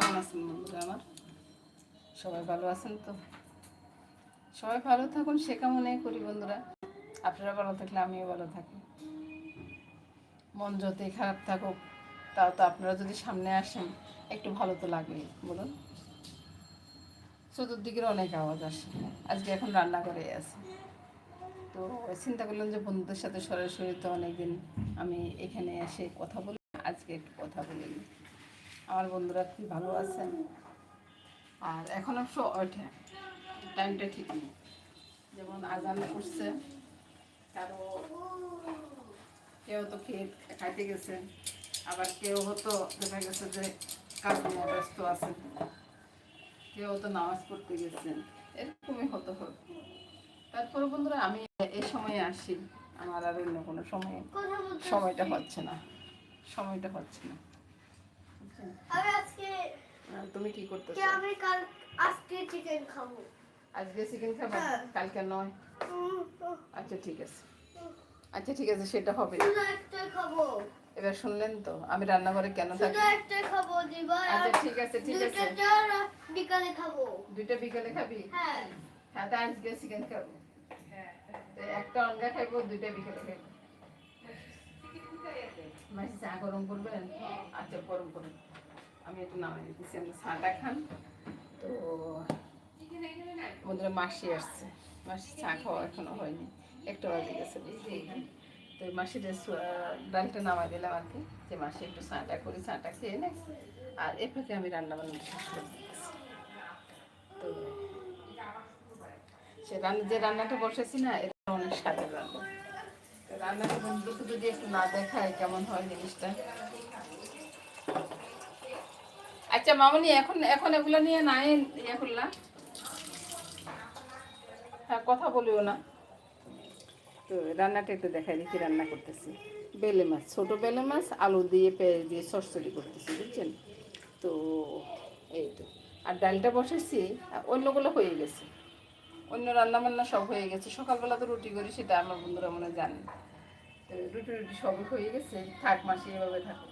কেমন আছেন বন্ধুরা আমার? সবাই ভালো আছেন তো? সবাই ভালো থাকুন, সে কামনে করি বন্ধুরা। আপনারা ভালো থাকলে আমিও ভালো থাকি। মন যতই খারাপ থাকুক, তাও তো আপনারা যদি সামনে আসেন, একটু ভালো তো লাগবেই, বলুন। চতুর্দিকের অনেক আওয়াজ আসে। আজকে এখন রান্না করে আছে। তো চিন্তা করলাম যে বন্ধুদের সাথে সরাসরি তো অনেকদিন আমি এখানে এসে কথা বলি, আজকে একটু কথা বলে। নিই আমার বন্ধুরা কি ভালো আছেন? আর এখন অবশ্য ওঠে টাইমটা ঠিক নেই। যেমন আজান করছে কারও কেউ তো খেয়ে খাইতে গেছে, আবার কেউ হতো দেখা গেছে যে কাজ নিয়ে ব্যস্ত আছেন। কেউ তো নামাজ পড়তে গেছেন, এরকমই হতো হতো তারপরে বন্ধুরা আমি এই সময়ে আসি, আমার আর অন্য কোনো সময়ে সময়টা হচ্ছে না, সময়টা হচ্ছে না? আমি আজকে তুমি কি করতেছো? যে আমি কাল আজকে চিকেন খাব। আজকে চিকেন খাবে? হ্যাঁ। কালকে নয়? আচ্ছা ঠিক আছে। আচ্ছা ঠিক আছে সেটা হবে। খাব। এবার শুনলেন তো আমি রান্নাঘরে কেন থাকি? একটা খাব দিবা আচ্ছা ঠিক আছে ঠিক আছে। বিকালে খাব। দুইটা বিকেলে খাবি? হ্যাঁ। হ্যাঁ তা আজকে চিকেন খাব। তো একটা অঙ্গা খাইবো দুইটা বিকেলে খাইবো। মাসি চা গরম করবেন? আচ্ছা গরম করুন। আমি একটু নামাই দিতেছি, আমি চাটা খান। তো বন্ধুরা, মাসি আসছে। মাসি চা খাওয়া এখনও হয়নি। একটা বাজে গেছে তো মাসির ডালটা নামাই দিলাম আর কি, যে মাসি একটু চাটা করি চাটা খেয়ে নেয় আর এ ফাঁকে আমি রান্না বান্না শেষ করে তো সে রান্না যে রান্নাটা বসেছি না এটা অনেক স্বাদের রান্না। রান্নাটা বন্ধুকে যদি একটু না দেখায় কেমন হয় জিনিসটা। আচ্ছা মামনি, এখন এখন এগুলো নিয়ে নাই ইয়ে করলা। হ্যাঁ কথা বলিও না। তো রান্নাটা একটু দেখাই দেখি রান্না করতেছি। বেলে মাছ, ছোটো বেলে মাছ, আলু দিয়ে পেঁয়াজ দিয়ে সরসরি করতেছি, বুঝছেন? তো এই তো। আর ডালটা বসেছি অন্যগুলো হয়ে গেছে। অন্য রান্না বান্না সব হয়ে গেছে। সকালবেলা তো রুটি করি, সেটা আমার বন্ধুরা মনে জানেন তো রুটি রুটি সবই হয়ে গেছে। থাক মাসি, এভাবে থাকো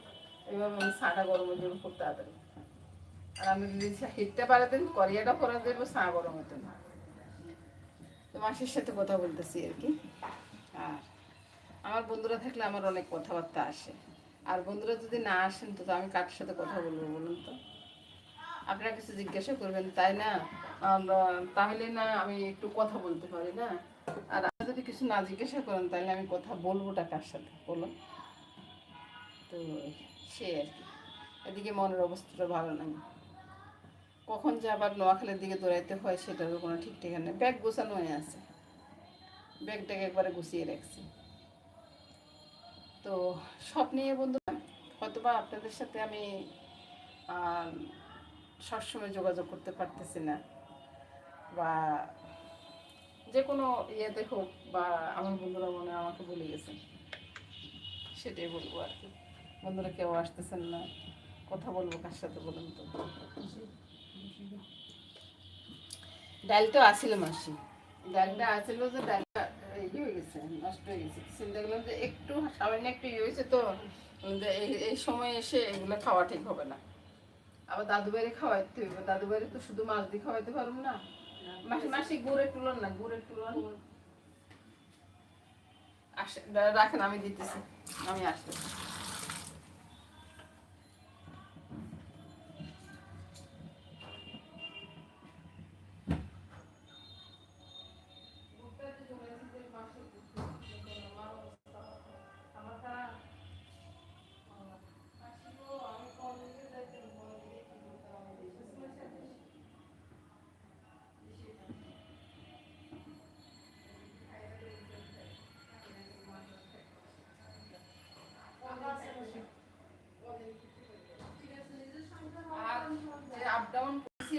এভাবে আমি ছাটা গরমের জন্য খুব তাড়াতাড়ি। আর আমি যদি হিটটা বাড়াতেন করিয়াটা করা দেবো চা গরম হতো না তো মাসির সাথে কথা বলতেছি আর কি। আর আমার বন্ধুরা থাকলে আমার অনেক কথাবার্তা আসে। আর বন্ধুরা যদি না আসেন, তো আমি কার সাথে কথা বলব বলুন তো? আপনারা কিছু জিজ্ঞাসা করবেন, তাই না? তাহলে না আমি একটু কথা বলতে পারি, না? আর আপনি যদি কিছু না জিজ্ঞাসা করেন, তাহলে আমি কথা বলবোটা কার সাথে? বলুন। তো সে আর কি। এদিকে মনের অবস্থাটা ভালো নাই। কখন যে আবার নোয়াখালীর দিকে দৌড়াইতে হয় সেটারও কোনো ঠিক ঠিকানা ব্যাগ গোছানো হয়ে আছে। ব্যাগটাকে একবারে গুছিয়ে রাখছি। তো সব নিয়ে বন্ধুরা হয়তোবা আপনাদের সাথে আমি সবসময় যোগাযোগ করতে পারতেছি না। বা যে কোনো ইয়েতে হোক বা আমার বন্ধুরা মনে আমাকে ভুলে গেছে। সেটাই বলব আর কি। বন্ধুরা কেউ আসতেছেন না। কথা বলব কার সাথে বলুন তো? ডালটা আসিল মাসি। ডালটা আসিল যে ডালটা ইয়ে হয়ে গেছে? নষ্ট হয়ে গেছে। চিন্তা করলাম যে একটু, সামান্য একটু ইয়ে হয়েছে তো এই সময় এসে এগুলো খাওয়া ঠিক হবে না। আবার দাদু বাড়ি খাওয়াইতে হইব। দাদু বাড়ি তো শুধু মাছ দিয়ে খাওয়াইতে পারব না। মাসি মাসি, গুড়ের তুলন না, গুড়ের আসে রাখেন, আমি দিতেছি। আমি আসতেছি।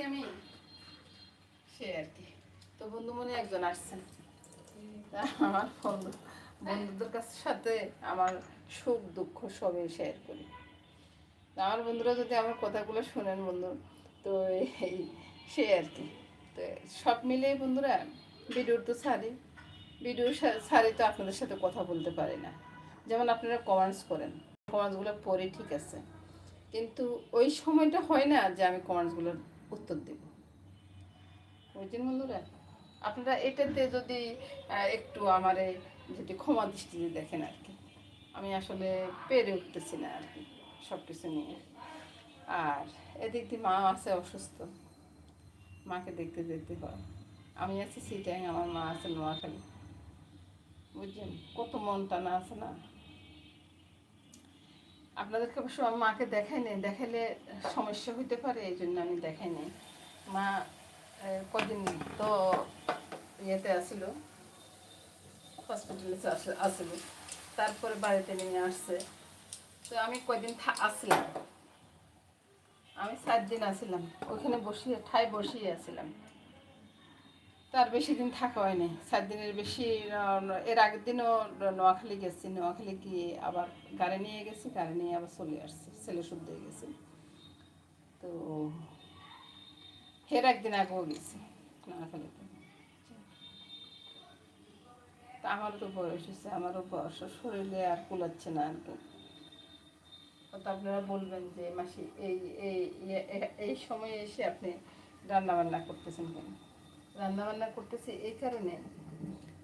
আমি সে আর কি। তো বন্ধু মনে একজন আসছেন আমার বন্ধু বন্ধুদের কাছ সাথে আমার সুখ, দুঃখ সবই শেয়ার করি। আমার বন্ধুরা যদি আমার কথাগুলো শোনেন বন্ধু, তো এই সে আর কি। তো সব মিলিয়ে বন্ধুরা ভিডিও তো ছাড়ি। ভিডিও ছাড়ি তো আপনাদের সাথে কথা বলতে পারি না। যেমন আপনারা কমেন্টস করেন কমেন্টসগুলো পড়ে ঠিক আছে। কিন্তু ওই সময়টা হয় না যে আমি কমেন্টসগুলোর উত্তর দেব। বুঝছেন বন্ধুরা আপনারা এটাতে যদি একটু আমারে যদি ক্ষমা দৃষ্টিতে দেখেন আর কি। আমি আসলে পেরে উঠতেছি না আর কি সব কিছু নিয়ে। আর এদিক দিয়ে মা আছে অসুস্থ, মাকে দেখতে যেতে হয়। আমি আছি সিটাং, আমার মা আছে নোয়াখালী। বুঝছেন? কত মন টানা আছে না? আপনাদেরকে অবশ্য আমি মাকে দেখাই নাই, দেখাইলে সমস্যা হইতে পারে, এই জন্য আমি দেখাই নাই। মা কদিন তো ইয়েতে আসিল হসপিটালে আসিল, তারপরে বাড়িতে নিয়ে আসছে। তো আমি কয়দিন আসলাম। আমি সাত দিন আসিলাম ওইখানে বসিয়ে ঠাই বসিয়ে আসিলাম। তার বেশি দিন থাকা হয়নি। সাত দিনের বেশি এর আগের দিনও নোয়াখালী গেছি। নোয়াখালী গিয়ে আবার গাড়ি নিয়ে গেছি, গাড়ি নিয়ে আবার চলে আসছি, ছেলে শুদ্ধ হয়ে গেছি। তো ফের একদিন আগেও গেছি নোয়াখালীতে। তা আমারও তো বয়স হয়েছে আমারও বয়স, শরীরে আর কুলাচ্ছে না আর কি। তো আপনারা বলবেন যে মাসি এই এই এই সময়ে এসে আপনি রান্না বান্না করতেছেন কেন? রান্না বান্না করতেছি এই কারণে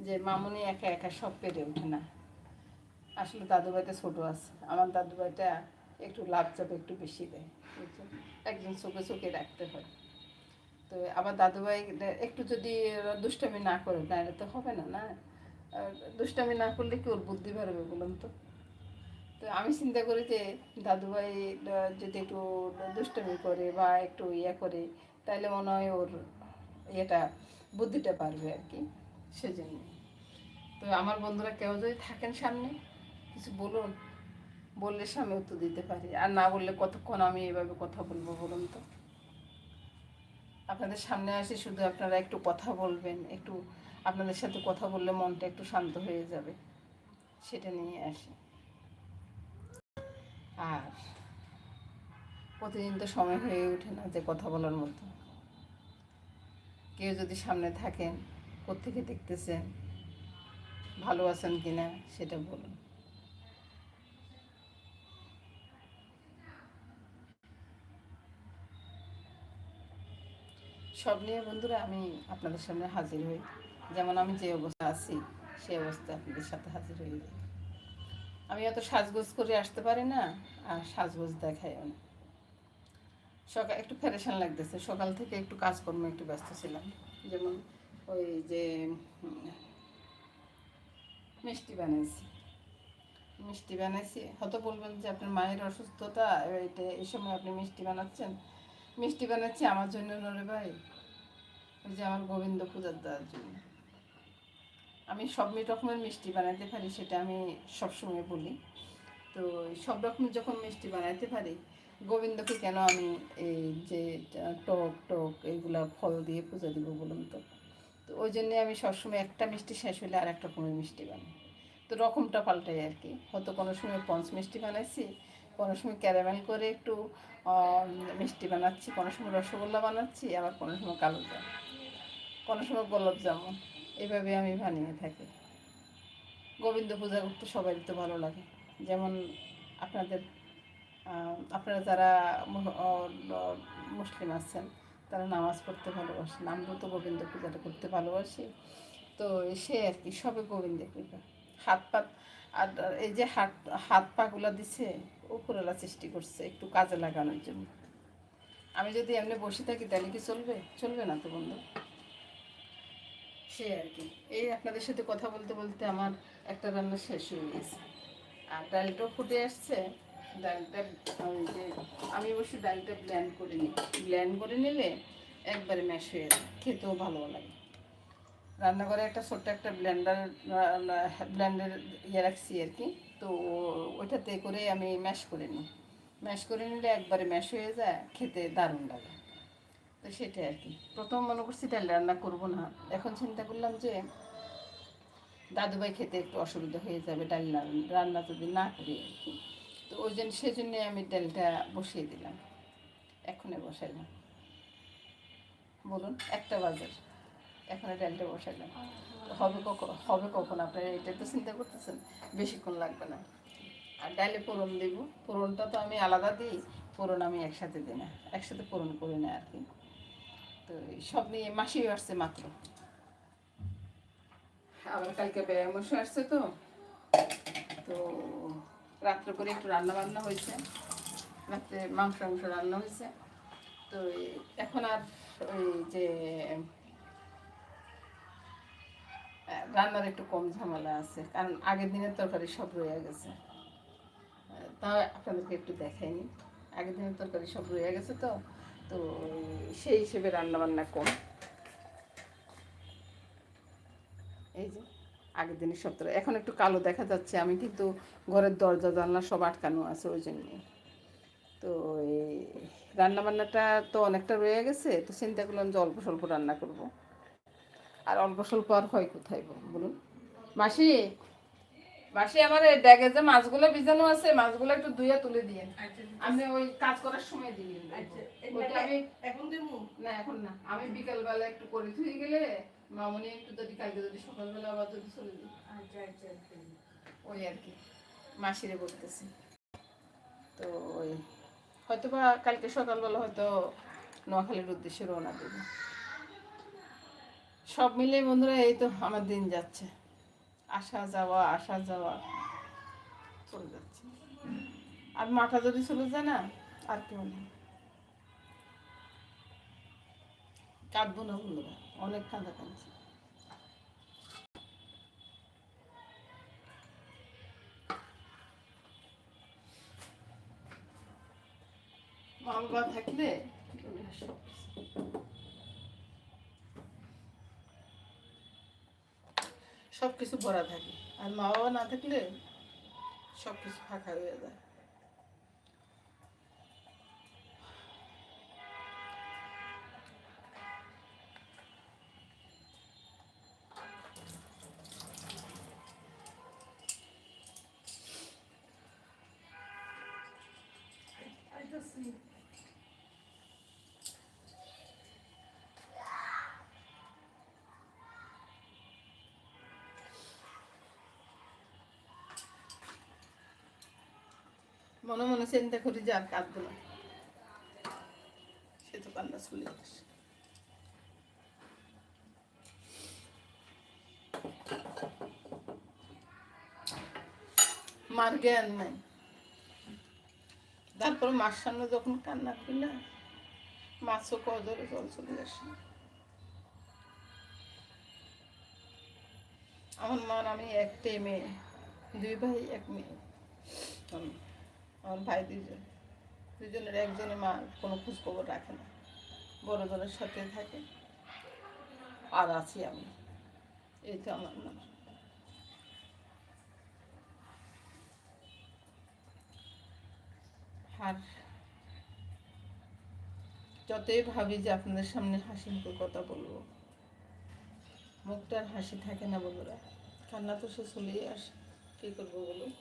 যে মামুনি একা একা সব পেরে ওঠে না। আসলে দাদু ভাইটা ছোটো আছে আমার দাদু ভাইটা একটু লাভ চাপ একটু বেশি দেয় একজন চোখে চোখে রাখতে হয়। তো আবার দাদু ভাই একটু যদি দুষ্টামি না করে তাহলে তো হবে না না? দুষ্টামি না করলে কি ওর বুদ্ধি বাড়বে বলুন তো? তো আমি চিন্তা করি যে দাদুভাই আহ, যদি একটু দুষ্টামি করে বা একটু ইয়ে করে তাহলে মনে হয় ওর ইয়েটা বুদ্ধিটা পারবে আর কি। সেজন্য। তো আমার বন্ধুরা কেউ যদি থাকেন সামনে, কিছু বলুন, বললে সামনে উত্তর দিতে পারি। আর না বললে কতক্ষণ আমি এভাবে কথা বলব বলুন তো? আপনাদের সামনে আসি, শুধু আপনারা একটু কথা বলবেন, একটু আপনাদের সাথে কথা বললে মনটা একটু শান্ত হয়ে যাবে। সেটা নিয়ে আসি। আর, প্রতিদিন তো সময় হয়ে ওঠে না যে কথা বলার মতো কেউ যদি সামনে থাকেন, কোত্থেকে দেখতেছেন, ভালো আছেন কিনা সেটা বলুন। সব নিয়ে বন্ধুরা আমি আপনাদের সামনে হাজির হই। যেমন আমি যে অবস্থা আছি সেই অবস্থা আপনাদের সাথে হাজির হয়ে আমি অত সাজগোজ করে আসতে পারি না, আর সাজগোজ দেখাইও না। সকাল একটু ফ্যারেশান লাগতেছে। সকাল থেকে একটু কাজকর্ম একটু ব্যস্ত ছিলাম। যেমন ওই যে মিষ্টি বানাইছি। মিষ্টি বানাইছি। হয়তো বলবেন যে আপনার মায়ের অসুস্থতা, এটা এই সময় আপনি মিষ্টি বানাচ্ছেন। মিষ্টি বানাচ্ছি আমার জন্য নরে ভাই। ওই যে আমার গোবিন্দ পূজার দেওয়ার জন্য। আমি সব রকমের মিষ্টি বানাতে পারি, সেটা আমি সবসময় বলি। তো সব রকমের যখন মিষ্টি বানাতে পারি গোবিন্দকে কেন আমি এই যে টক টক এইগুলা ফল দিয়ে পূজা দিব বলুন তো? তো ওই জন্যে আমি সবসময় একটা মিষ্টি শেষ হলে আর একটা রকমের মিষ্টি বানাই। তো রকমটা পাল্টাই আর কি। হয়তো কোনো সময় পঞ্চ মিষ্টি বানাইছি, কোনো সময় ক্যারামেল করে একটু মিষ্টি বানাচ্ছি, কোনো সময় রসগোল্লা বানাচ্ছি, আবার কোনো সময় কালো জাম। কোনো সময় গোলাপ জামুন এইভাবে আমি বানিয়ে থাকি। গোবিন্দ পূজা করতে সবারই তো ভালো লাগে। যেমন আপনাদের আপনারা যারা মুসলিম আছেন, তারা নামাজ পড়তে ভালোবাসেন। আমরাও তো গোবিন্দ পূজাটা করতে ভালোবাসি। তো সে আর কি, সবে গোবিন্দ কৃপা। হাত পাত আর এই যে হাত হাত পাগুলো দিছে, উপরওয়ালা সৃষ্টি করছে, একটু কাজে লাগানোর জন্য। আমি যদি এমনি বসে থাকি, তাহলে কি চলবে? চলবে না তো বন্ধু? সে আর কি। এই আপনাদের সাথে কথা বলতে বলতে আমার একটা রান্না শেষ হয়ে গেছে। আর ডালটাও ফুটে আসছে। ডালটা আমি অবশ্যই ডালটা ব্ল্যান্ড করে নিই ব্ল্যান্ড করে নিলে একবারে ম্যাশ হয়ে যায় খেতেও ভালো লাগে। রান্নাঘরে একটা ছোট্ট একটা ব্ল্যান্ডার ব্লেন্ডার ইয়ে রাখছি আর কি। তো ওইটাতে করে আমি ম্যাশ করে নিই। ম্যাশ করে নিলে একবারে ম্যাশ হয়ে যায়, খেতে দারুণ লাগে। তো সেটাই আর কি। প্রথম মনে করছি ডাল রান্না করব না। এখন চিন্তা করলাম যে দাদুভাই খেতে একটু অসুবিধা হয়ে যাবে ডাল রান্না যদি না করি আর কি। তো ওই জন্য, সেজন্যে আমি ডালটা বসিয়ে দিলাম। এখনই বসাইলাম বলুন, একটা বাজার এখন ডালটা বসাইলাম হবে কখন হবে কখন আপনারা, এটা তো চিন্তা করতেছেন, বেশিক্ষণ লাগবে না। আর ডালে ফোড়ন দেবো। ফোড়নটা তো আমি আলাদা দিই পূরণ আমি একসাথে দিই না। একসাথে পূরণ করি না আর কি। তো সব নিয়ে মাসিও আসছে মাত্র। আবার কালকে ব্যায়ামশো আসছে তো। তো রাত্রে করে একটু রান্না বান্না হয়েছে। রাত্রে মাংস মাংস রান্না হয়েছে। তো এখন আর ওই যে রান্নার একটু কম ঝামেলা আছে, কারণ আগের দিনের তরকারি সব রয়ে গেছে। তাও আপনাদেরকে একটু দেখাইনি। আগের দিনের তরকারি সব রয়ে গেছে তো তো সেই হিসেবে রান্না বান্না কম। এই যে। আগের দিনের তরকারি এখন একটু কালো দেখা যাচ্ছে। আমি কিন্তু ঘরের দরজা জানলা সব আটকানো আছে ওই জন্যে। তো এই রান্না বান্নাটা তো অনেকটা রয়ে গেছে। তো চিন্তা করলাম যে অল্প স্বল্প রান্না করব। আর অল্প স্বল্প আর হয় কোথায় বল- বলুন। মাসি মাসি আমার এই ড্যাগে যে মাছগুলো ভিজানো আছে মাছগুলো একটু ধুয়ে তুলে দিয়ে আপনি ওই কাজ করার সময় দিবেন ওইটা আমি এখন দেবো? না এখন না। আমি বিকাল বেলা একটু করে ধুয়ে গেলে মামনি একটু যদি কালকে যদি সকালবেলা আবার যদি চলে দিই আচ্ছা আচ্ছা আচ্ছা। ওই আর কি। মাসিরে বলতেছি। তো ওই হয়তো বা কালকে সকালবেলা হয়তো নোয়াখালীর উদ্দেশ্যে রওনা দেব। সব মিলে বন্ধুরা এই তো আমার দিন যাচ্ছে। আসা যাওয়া আসা যাওয়া চলে যাচ্ছে। আর মাথা যদি চলে যায় না আর কেউ নেই। কাঁদবো না বন্ধুরা। অনেক কাঁদা কাঁদছে মা বাবা থাকলে। সব কিছু ভরা থাকে। আর মা বাবা না থাকলে সব কিছু ফাঁকা হয়ে যায়। মনে মনে চিন্তা করি যে আর কাঁদবো না। সে তো কান্না চলে মার জ্ঞান নাই। তারপর মার সামনে যখন কান্না করি না মাছও কদরে জল চলে আসে। আমার মার আমি একটাই মেয়ে, দুই ভাই, এক মেয়ে। আমার ভাই দুজন দুজনের একজনের মা কোনো খোঁজখবর রাখে না। বড়জনের সাথে থাকে। আর আছি আমি। এই তো আমার নাম আর যতই ভাবি যে আপনাদের সামনে হাসি মুখে কথা বলব মুখটার হাসি থাকে না বন্ধুরা। কান্না তো সে চলেই আসে। কী করব বলুন?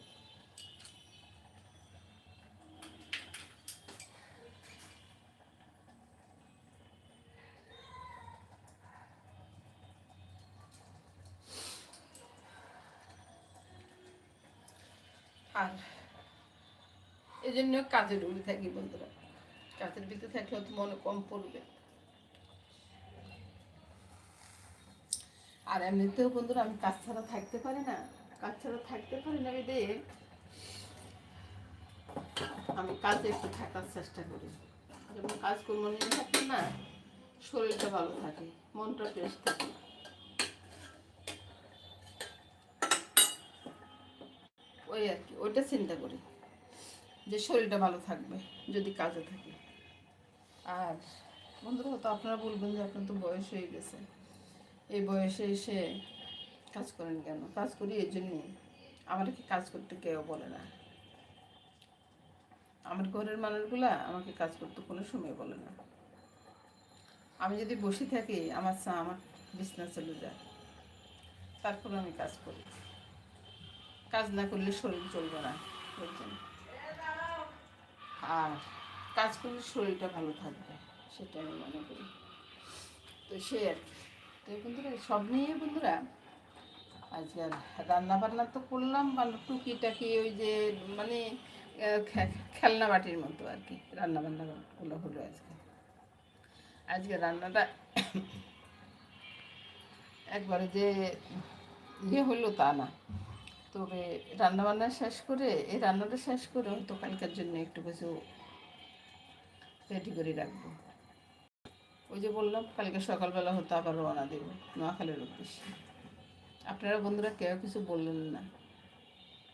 আর এই জন্য কাজে ডুবে থাকি বন্ধুরা কাজের ভিতরে থাকলে মনে কম পড়বে। আর এমনিতেও বন্ধুরা, আমি কাজ ছাড়া থাকতে পারি না। কাজ ছাড়া থাকতে পারি না বেদে। আমি কাজে একটু থাকার চেষ্টা করি। যখন নিয়ে থাকি না শরীরটা ভালো থাকে, মনটা ফ্রেশ থাকে। ওই আর কি, ওইটা চিন্তা করি যে শরীরটা ভালো থাকবে যদি কাজে থাকি। আর বন্ধুরা, তো আপনারা বলবেন যে আপনার তো বয়স হয়ে গেছে। এই বয়সে এসে কাজ করেন কেন? কাজ করি এই জন্যে। আমার কি কাজ করতে কেউ বলে না। আমার ঘরের মানুষগুলা আমাকে কাজ করতে কোনো সময় বলে না। আমি যদি বসে থাকি, আমার চা, আমার বিছনা চলে যায়। তারপর আমি কাজ করি। কাজ না করলে শরীর চলবে না বলছেন আর কাজ করলে শরীরটা ভালো থাকবে সেটা আমি মনে করি। তো সে আর কি। তো বন্ধুরা, সব নিয়ে বন্ধুরা, আজকে রান্না বান্না তো করলাম বা টুকিটাকি ওই যে মানে খেলনা বাটির মতো আর কি রান্না বান্নাগুলো হলো আজকে। আজকে রান্নাটা একবারে যে ইয়ে হলো তা না। তবে রান্না বান্না শেষ করে, এই রান্নাটা শেষ করে হয়তো কালকের জন্য একটু কিছু রেডি করে রাখব। ওই যে বললাম, কালকে সকালবেলা হতো আবার রওনা দেবো, নোয়াখালীর উদ্দেশ্যে। আপনারা বন্ধুরা কেউ কিছু বললেন না,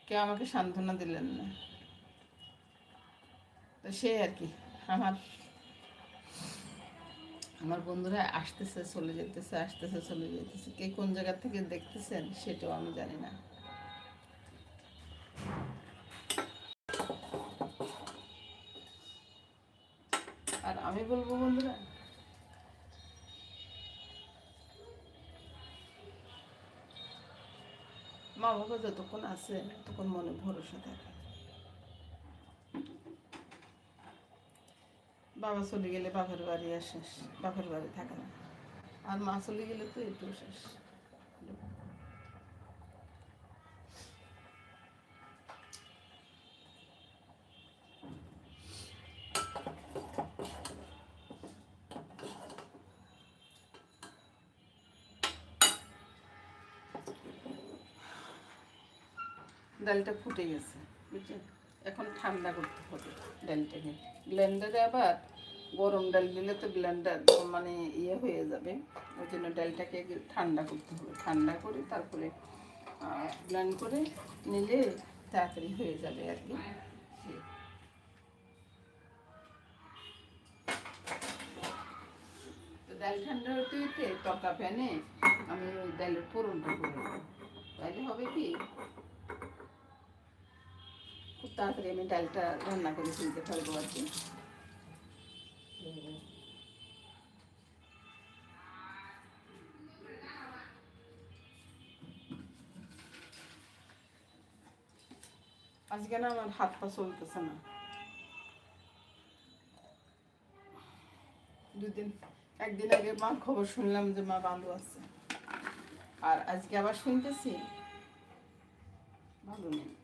কেউ আমাকে সান্ত্বনা দিলেন না। তো সে আর কি, আমার আমার বন্ধুরা আসতেছে, চলে যেতেছে, আসতেছে, চলে যেতেছে। কে কোন জায়গা থেকে দেখতেছেন সেটাও আমি জানি না আর আমি বলব বন্ধুরা? মা বাবা যতক্ষণ আছে তখন মনে ভরসা থাকে। বাবা চলে গেলে বাপের বাড়ি শেষ, বাপের বাড়ি থাকে না। আর মা চলে গেলে তো একটু শেষ। ডালটা ফুটে গেছে, বুঝছেন? এখন ঠান্ডা করতে হবে ডালটাকে। ব্লেন্ডারে আবার গরম ডাল দিলে তো ব্লেন্ডার মানে ইয়ে হয়ে যাবে, ওই জন্য ডালটাকে ঠান্ডা করতে হবে। ঠান্ডা করে তারপরে ব্লেন্ড করে নিলে তাড়াতাড়ি হয়ে যাবে আর কি। ডাল ঠান্ডা হতে হতে তরকা প্যানে আমি ডালের ফোড়নটা করে তাহলে হবে কি? খুব তাড়াতাড়ি আমি ডালটা রান্না করে ফেলতে পারব আর কি। আজকে না আমার হাত পা চলতেছে না। দুদিন, একদিন আগে মা খবর শুনলাম যে মা বান্ধব আছে। আর আজকে আবার শুনতেছি ভালো নেই।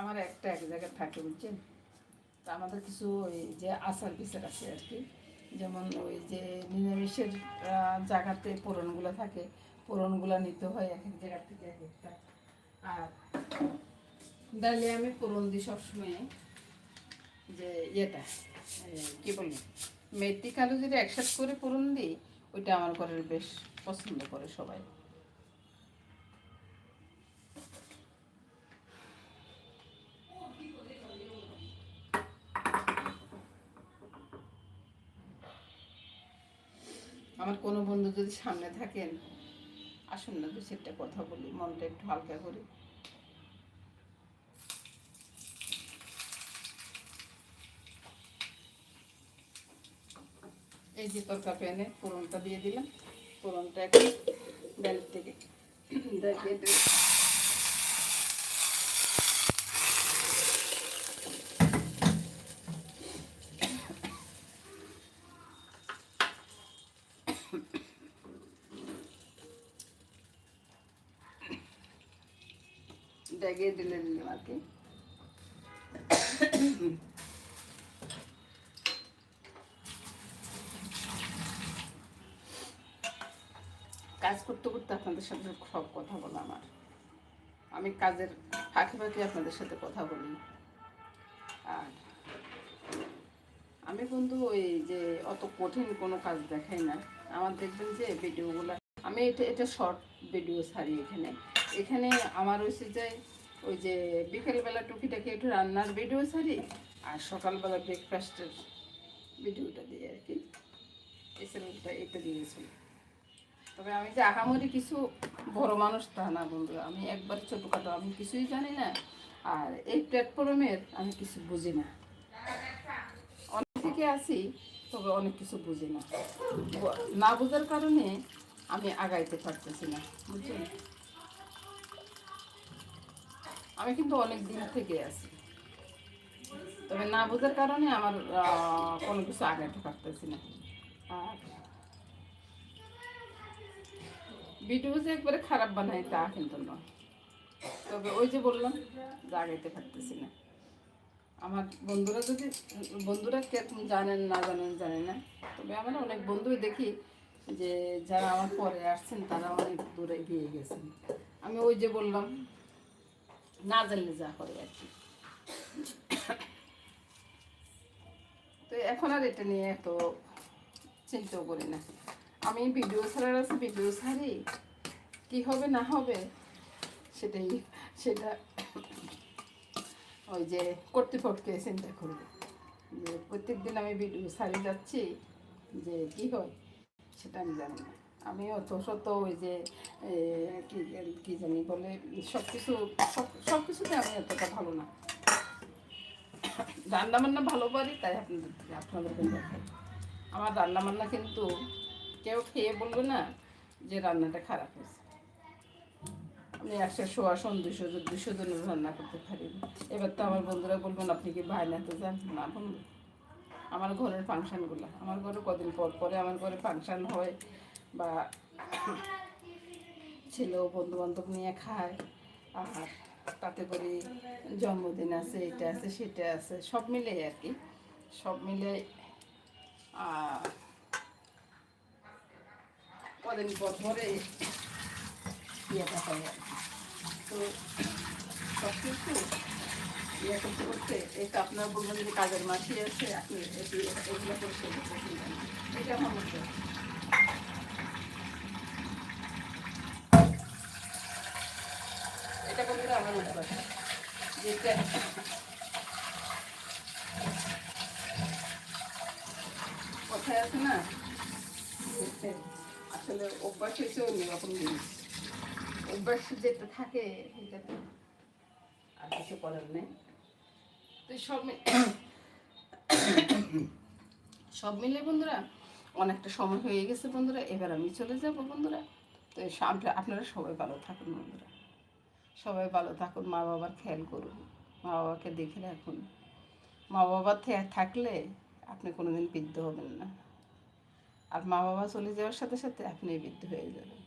আমার একটা এক জায়গায় থাকে বুঝছেন? তা আমাদের কিছু ওই যে আচার বিচার আছে আর কি। যেমন ওই যে নিরামিষের জায়গাতে পোড়নগুলো থাকে, পোড়নগুলো নিতে হয় এক এক জায়গা থেকে এক একটা। আর ডালে আমি পোড়ন দিই সবসময় যে ইয়েটা কী কি বলি? মেথি কালো যদি একসাথে করে পোড়ন দিই, ওইটা আমার ঘরের বেশ পছন্দ করে সবাই। আমার কোনো বন্ধু যদি সামনে থাকেন, আসুন না, দু চারটা কথা বলি, মনটা একটু হালকা করি। এই যে তরকা প্যানে পুরনটা দিয়ে দিলাম। পুরনটা এখন ব্যালের থেকে। দেখিয়ে দিলাম ডেগে দিলে দিলাম আর কি। কাজ করতে করতে আপনাদের সাথে সব কথা বলা আমার আমি কাজের ফাঁকে ফাঁকে আপনাদের সাথে কথা বলি। আর আমি বন্ধু, ওই যে অত কঠিন কোনো কাজ দেখাই না। আমার দেখবেন যে ভিডিওগুলো আমি এটা এটা শর্ট ভিডিও ছাড়ি এখানে। এখানে আমার হচ্ছে যে ওই যে বিকেলবেলা টুকিটাকি একটু রান্নার ভিডিও ছাড়ি আর সকালবেলা ব্রেকফাস্টের ভিডিওটা দিই আর কি। এই চ্যানেলটা এটা দিয়েছি তবে আমি যে আহামরি কিছু বড় মানুষ তা না বন্ধু, আমি একবার ছোটোখাটো আমি কিছুই জানি না আর এই প্ল্যাটফর্মের আমি কিছু বুঝি না। অনেক থেকে আছি, তবে অনেক কিছু বুঝি না। না বোঝার কারণে আমি আগাইতে পারতেছি না, বুঝছেন? আমি কিন্তু অনেক দিন থেকে আছি। তবে না বোঝার কারণে আমার কোনো কিছু আগাতে পারতেছি না। আর ভিডিও যে একবারে খারাপ বানাই তা কিন্তু নয়। তবে ওই যে বললাম, যে আগাইতে পারতেছি না। আমার বন্ধুরা যদি, বন্ধুরা কীরকম জানেন না জানেন জানে না। তবে আমার অনেক বন্ধুই দেখি যে, যারা আমার পরে আসছেন, তারা অনেক দূরে গিয়ে গেছেন। আমি ওই যে বললাম না জানলে যা করে আর কি। তো এখন আর এটা নিয়ে এত চিন্তাও করি না। আমি ভিডিও ছাড়ার আছে, ভিডিও ছাড়ি। কি হবে, না হবে, সেটাই, সেটা ওই যে কর্তৃপক্ষকে চিন্তা করবে যে প্রত্যেক দিন আমি ভিডিও ছাড়িয়ে যাচ্ছি, যে কি হয়, সেটা আমি জানি না। আমি অত শত ওই যে কি কি জানি বলে সব কিছু সব কিছুতে আমি এতটা ভালো না। রান্না বান্না ভালো পারি, তাই আপনাদের আপনাদেরকে দেখাই। আমার রান্না বান্না কিন্তু কেউ খেয়ে বলবে না যে রান্নাটা খারাপ হয়েছে। আমি একশো সোয়া সন, দুশো দুশো জনের রান্না করতে পারি। এবার তো আমার বন্ধুরা বলবেন, আপনি কি ভাই বায়নাতে যান? না বন্ধু। আমার ঘরের ফাংশানগুলো, আমার ঘরে কদিন পর পরে আমার ঘরে ফাংশান হয়। বা ছেলেও বন্ধু বান্ধব নিয়ে খায়, আর তাতে করে জন্মদিন আছে, এটা আছে, সেটা আছে, সব মিলে আর কি, সব মিলে কদিন পর পরে ইয়েটা হয় আর কি। তো সব কিছু ইয়ে করতে করতে তো আপনারা বলবেন যে কাজের মাসি আছে, আপনি এটি এগুলো করে এটা আমার মতো এটা বলতে আমার অভ্যাস কথায় আছে না? আসলে অভ্যাস হয়েছে আর কিছু করার নেই। তো সব সব মিলে বন্ধুরা, অনেকটা সময় হয়ে গেছে বন্ধুরা, এবার আমি চলে যাব বন্ধুরা। তো আপনারা সবাই ভালো থাকুন বন্ধুরা। সবাই ভালো থাকুন, মা বাবার খেয়াল করুন। মা বাবাকে দেখে রাখুন। মা বাবা থাকলে আপনি কোনোদিন বৃদ্ধ হবেন না। আর মা বাবা চলে যাওয়ার সাথে সাথে আপনি বৃদ্ধ হয়ে যাবেন।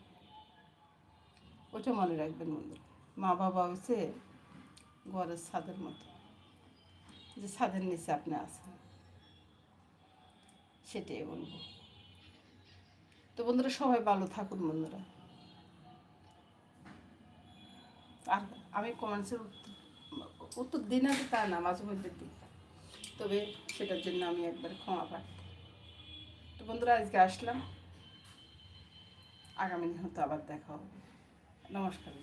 ওটা মনে রাখবেন বন্ধুরা মা বাবা হচ্ছে ঘরের ছাদের মতো। যে ছাদের নিচে আপনি আছেন। সেটাই বলব। তো বন্ধুরা সবাই ভালো থাকুন বন্ধুরা। আর আমি কমেন্টসের উত্তর দিই না তা না, মাঝে মধ্যে দিই। তবে সেটার জন্য আমি একবার ক্ষমা পাই তো বন্ধুরা, আজকে আসলাম। আগামী দিন হয়তো আবার দেখা হবে। নমস্কার